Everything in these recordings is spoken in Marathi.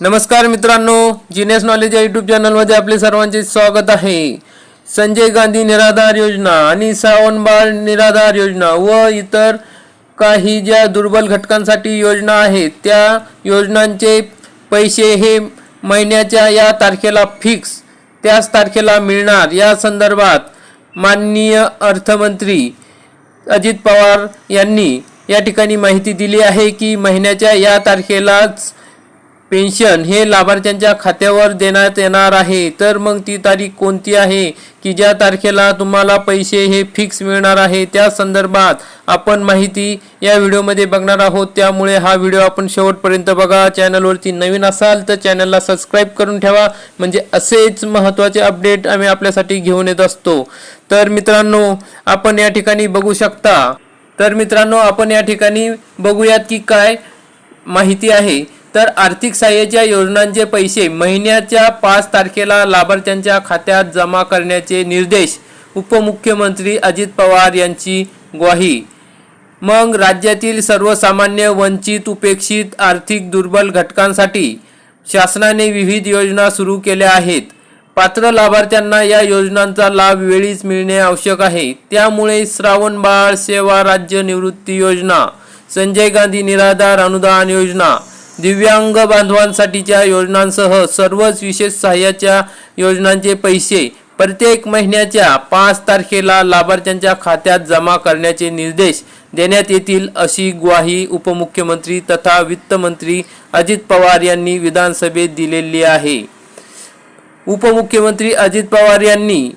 नमस्कार मित्रांनो जिनेस नॉलेज या यूट्यूब चॅनलमध्ये आपले सर्वांचे स्वागत आहे. संजय गांधी निराधार योजना आणि सावनबाळ निराधार योजना व इतर काही ज्या दुर्बल घटकांसाठी योजना आहेत त्या योजनांचे पैसे हे महिन्याच्या या तारखेला फिक्स त्याच तारखेला मिळणार. या संदर्भात माननीय अर्थमंत्री अजित पवार यांनी या ठिकाणी माहिती दिली आहे की महिन्याच्या या तारखेलाच पेन्शन हे लाभार्थ्यांच्या खात्यावर देण्यात येणार आहे. तर मग ती तारीख कोणती आहे? की ज्या तारखेला तुम्हाला पैसे हे फिक्स मिळणार आहे त्या संदर्भात आपण माहिती या व्हिडिओमध्ये बघणार आहोत. त्यामुळे हा व्हिडिओ आपण शेवटपर्यंत बघा. चॅनलवरती नवीन असाल तर चॅनलला सबस्क्राईब करून ठेवा. म्हणजे असेच महत्त्वाचे अपडेट आम्ही आपल्यासाठी घेऊन येत असतो. तर मित्रांनो आपण या ठिकाणी बघू शकता. तर मित्रांनो आपण या ठिकाणी बघूयात की काय माहिती आहे. तर आर्थिक सहाय्याच्या योजनांचे पैसे महिन्याच्या पाच तारखेला लाभार्थ्यांच्या खात्यात जमा करण्याचे निर्देश उपमुख्यमंत्री अजित पवार यांची ग्वाही. मग राज्यातील सर्वसामान्य वंचित उपेक्षित आर्थिक दुर्बल घटकांसाठी शासनाने विविध योजना सुरू केल्या आहेत. पात्र लाभार्थ्यांना या योजनांचा लाभ वेळीच मिळणे आवश्यक आहे. त्यामुळे श्रावण बाळ सेवा राज्य निवृत्ती योजना संजय गांधी निराधार अनुदान योजना दिव्यांग बांधवांसाठीच्या योजनांसह सर्वच विशेष सहाय्याच्या योजनांचे पैसे प्रत्येक महिन्याच्या पाच तारखेला लाभार्थ्यांच्या खात्यात जमा करण्याचे निर्देश देण्यात येतील अशी ग्वाही उपमुख्यमंत्री तथा वित्तमंत्री अजित पवार यांनी विधानसभेत दिलेली आहे. उपमुख्यमंत्री अजित पवार यांनी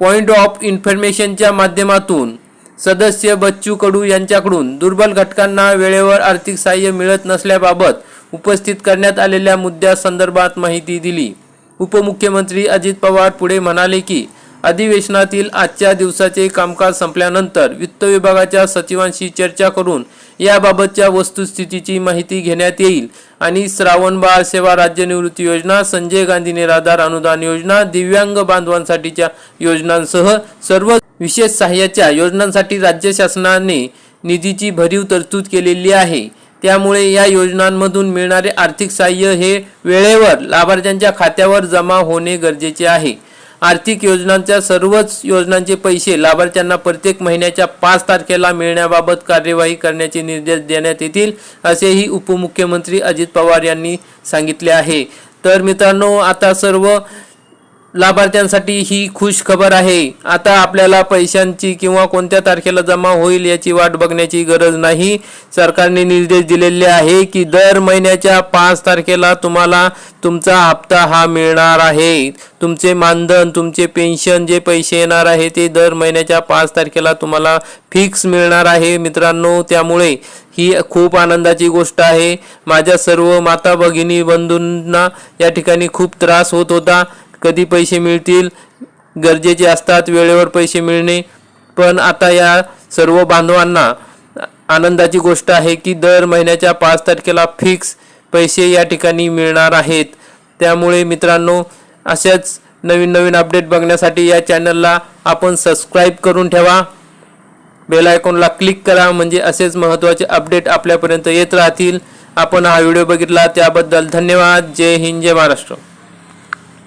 पॉइंट ऑफ इन्फॉर्मेशनच्या माध्यमातून सदस्य बच्चू कडू यांच्याकडून दुर्बल घटकांना वेळेवर आर्थिक सहाय्य मिळत नसल्याबाबत उपस्थित करण्यात आलेल्या मुद्द्यासंदर्भात माहिती दिली. उपमुख्यमंत्री अजित पवार पुढे म्हणाले की अधिवेशनातील आजच्या दिवसाचे कामकाज संपल्यानंतर वित्त विभागाच्या सचिवांशी चर्चा करून याबाबतच्या वस्तुस्थितीची माहिती घेण्यात येईल आणि श्रावण बाळ सेवा राज्य निवृत्ती योजना संजय गांधी निराधार अनुदान योजना दिव्यांग बांधवांसाठीच्या योजनांसह सर्व विशेष सहाय्याच्या योजनांसाठी राज्य शासनाने निधीची भरीव तरतूद केलेली आहे. त्यामुळे या योजनांमधून मिळणारे आर्थिक सहाय्य हे वेळेवर लाभार्थ्यांच्या खात्यावर जमा होणे गरजेचे आहे. आर्थिक योजनांच्या सर्वच योजनांचे पैसे लाभार्थ्यांना प्रत्येक महिन्याच्या पाच तारखेला मिळण्याबाबत कार्यवाही करण्याचे निर्देश देण्यात येतील असेही उपमुख्यमंत्री अजित पवार यांनी सांगितले आहे. तर मित्रांनो आता सर्व लाभार्थ्यांसाठी ही खुश खबर आहे. आता आपल्याला पैशांची किंवा कोणत्या तारखेला जमा होईल याची वाट बघण्याची गरज नाही. सरकारने निर्देश दिलेले आहे की दर महिन्याच्या पाच तारखेला तुम्हाला तुमचा हप्ता हा मिळणार आहे. तुमचे मानधन तुमचे पेन्शन जे पैसे येणार आहे ते दर महिन्याच्या पाच तारखेला तुम्हाला फिक्स मिळणार आहे मित्रांनो. त्यामुळे ही खूप आनंदाची गोष्ट आहे. माझ्या सर्व माता भगिनी बंधूंना या ठिकाणी खूप त्रास होत होता. कधी पैसे मिळतील गरजेचे असतात वेळेवर पैसे मिळणे. पण आता या सर्व बांधवांना आनंदाची गोष्ट आहे की दर महिन्याच्या पाच तारखेला फिक्स पैसे या ठिकाणी मिळणार आहेत. त्यामुळे मित्रांनो अशाच नवीन नवीन अपडेट बघण्यासाठी या चॅनलला आपण सबस्क्राईब करून ठेवा. बेल आयकॉनला क्लिक करा म्हणजे असेच महत्त्वाचे अपडेट आपल्यापर्यंत येत राहतील. आपण हा व्हिडिओ बघितला त्याबद्दल धन्यवाद. जय हिंद जय महाराष्ट्र.